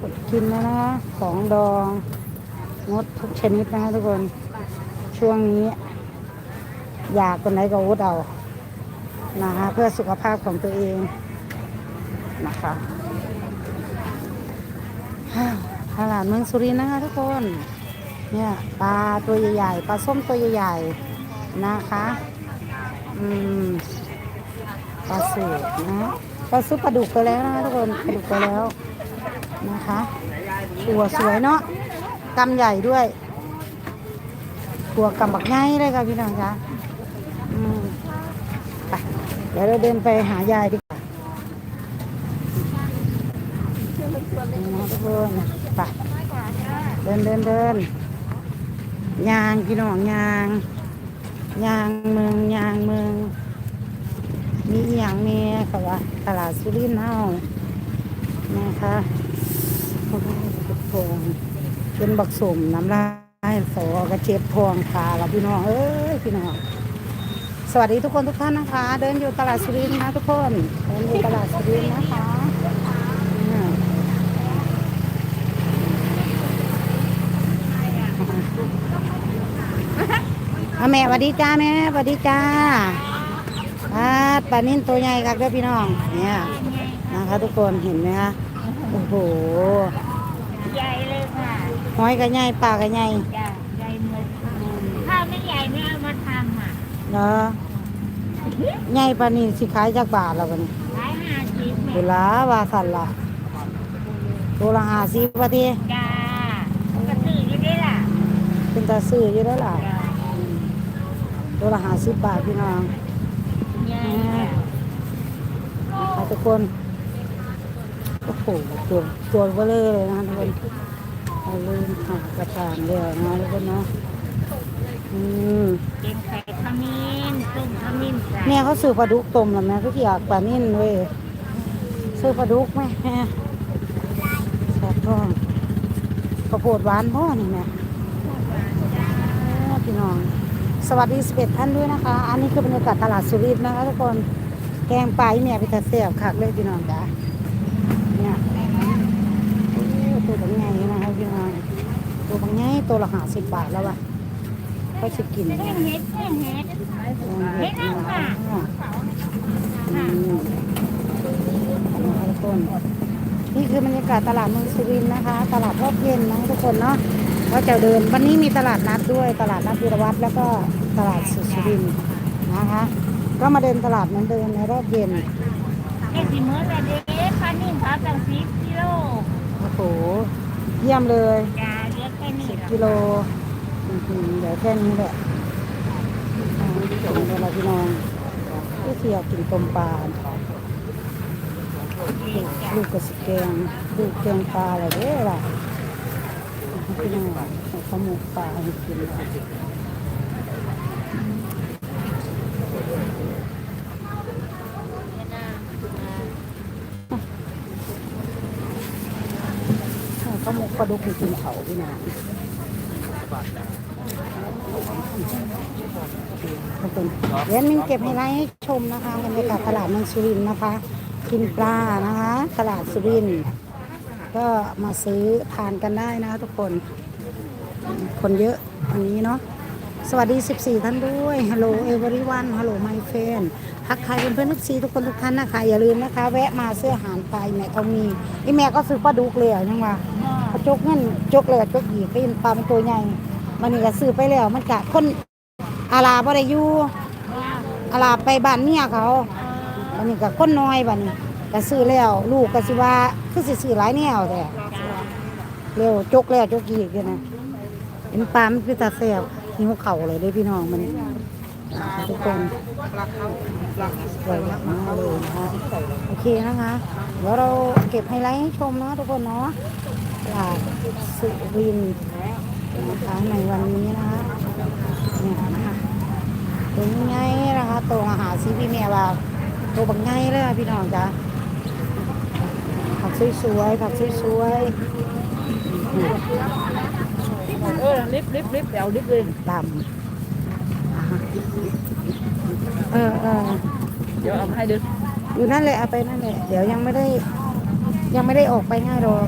อดกินแล้วนะคะของดอง งดทุกชนิดนะคะทุกคน ช่วงนี้ อยากคนไหนก็อดเอา นะคะเพื่อสุขภาพของตัวเองนะคะตลาดเมืองสุรินทร์นะคะทุกคน เนี่ยปลาตัวใหญ่ๆ ปลาส้มตัวใหญ่ๆ นะคะ อืม ปลาสูตรนะ ปลาซุปปลาดุกไปแล้วนะคะทุกคน ปลาดุกไปแล้ว นะคะตัวสวยเนาะกำใหญ่ด้วยตัวกำบักง่ายเลยค่ะพี่น้องคะอืมไปเดี๋ยวเราเดินไปหายายดีกว่าทุกคนไปเดินเดินเดินยางพี่น้องยางยางเมืองยางเมืองมีอย่างเมียค่ะว่าตลาดสุรินทร์เฮานะคะ โอ้โหทุกคนเป็นบักสมน้ำลายสอกระเจ็บทวงขาเราพี่น้องเอ้ยพี่น้องสวัสดีทุกคนทุกท่านนะคะ เดินอยู่ตลาดสุรินทร์นะทุกคนเดินอยู่ตลาดสุรินทร์นะคะอืมอะแม่สวัสดีจ้าแม่สวัสดีจ้าปลาปลานิ่นตัวใหญ่ครับเด้อพี่น้องเนี่ยนะคะทุกคนเห็นไหมคะ โอ้โหใหญ่เลยค่ะหอยก็ใหญ่ปลาก็ใหญ่จ้ะใหญ่เหมือนถ้าไม่ใหญ่ไม่เอามาทำอะเนาะใหญ่ปลานี่สิขายจากบาทแล้ววันนี้ขายห้าสิบกุลาว่าสันละตัวละห้าสิบว่าทีจ้าก็ซื้ออยู่ได้ล่ะเป็นตาซื้ออยู่แล้วล่ะจ้าตัวละห้าสิบบาทพี่น้องใหญ่จ้ะนะคะทุกคน โอ้โหตัวตัวเบลอเลยนะทุกคนเอาลืมหากระถางเดียวนะทุกคนเนาะอืมเป็นไข่ขมิ้นต้มขมิ้นใส่แม่เขาซื้อปลาดุกต้มแล้วแม่ก็อยากปลานิ่นเว้ยซื้อปลาดุกไหมแม่แซ่บท้องข้าวโพดหวานพ่อนี่แม่พี่น้อง สวัสดี11ท่านด้วยนะคะ อันนี้คือบรรยากาศตลาดสุรินทร์นะคะทุกคนแกงปลาอีแม่ไปตัดเสียบคักเลยพี่น้องจ้ะเนี่ยโอ้ตัวบางไงนะคะพี่น้องตัวบางไงตัวละห้าสิบบาทแล้วว่ะก็จะกินเส้นเห็ดเส้นเห็ดเฮ็ดเอาค่ะทุกคนนี่คือบรรยากาศตลาดเมืองสุรินทร์นะคะ ตลาดรอบเย็นนะทุกคนเนาะก็จะเดินวันนี้มีตลาดนัดด้วยตลาดนัดวีรวัตรแล้วก็ตลาดสุสุรินนะคะ ก็มาเดินตลาดเหมือนเดิมในรอบเย็นเอ็ดสิเมื่อไรเด็กพันนิ่งเขาตั้งสิบกิโล โอ้โหเยี่ยมเลยจ้าเรียกแค่นี้สิบล่ะกิโลอื้อหือเดี๋ยวแค่นี้แหละอ่าเดี๋ยวเราพี่น้องก็เสียากกินต้มปลาลูกกระสแกงลูกแกงปลาอะไรเด้อล่ะพี่น้องเอาข้าวหมกปลาให้กินเอ ปลาดุกให้กินเขาพี่น้องขอบคุณเดี๋ยวมินเก็บไฮไลท์ให้ชมนะคะบรรยากาศตลาดเมืองสุรินทร์นะคะ กินปลานะคะ ตลาดสุรินทร์ก็มาซื้อทานกันได้นะทุกคน คนเยอะวันนี้เนาะสวัสดี 14 ท่านด้วยฮัลโหล เอเวอรี่วันเฟนทักทายเพื่อนๆทุกซีทุกคนทุกท่านนะคะ อย่าลืมนะคะ แวะมาซื้ออาหารไปแม่ทองมีไอแม่ก็ซื้อปลาดุกเลยอะยังว่าเขาจกเงินจกเลยจกอีกก็ยินปลาเป็นตัวใหญ่มันนี่ก็ซื้อไปแล้ว มันกะคนอาลาบ่ได้อยู่อาลาไปบ้านเมียเขาอันนี้ก็คนน้อยบัดนี้ก็ซื้อแล้ว ลูกก็สิว่าคือสิซื้อหลายแนวแต่เร็วจกแล้วจกอีกเด้อนะเป็นปลามันคือตาแซ่บหิวเข่าเลยเด้พี่น้องมันนี่ ทุกคนสวยมากเลยนะคะโอเคนะคะเดี๋ยวเราเก็บไฮไลท์ให้ชมเนาะทุกคนเนาะตลาดสุรินทร์นะคะในวันนี้นะคะเนี่ยนะคะตัวใหญ่นะคะตัวอาหารซีพี่แม่ว่าตัวบางใหญ่เลยอะพี่น้องจ้ะผักสวยๆผักสวยเออลิฟลิฟลิฟเดี๋ยวลิฟเลยๆดำอ่าฮะ เออเออเดี๋ยวเอาให้ดู อยู่นั่นเลยเอาไปนั่นแหละเดี๋ยวยังไม่ได้ ยังไม่ได้ออกไปง่ายหรอก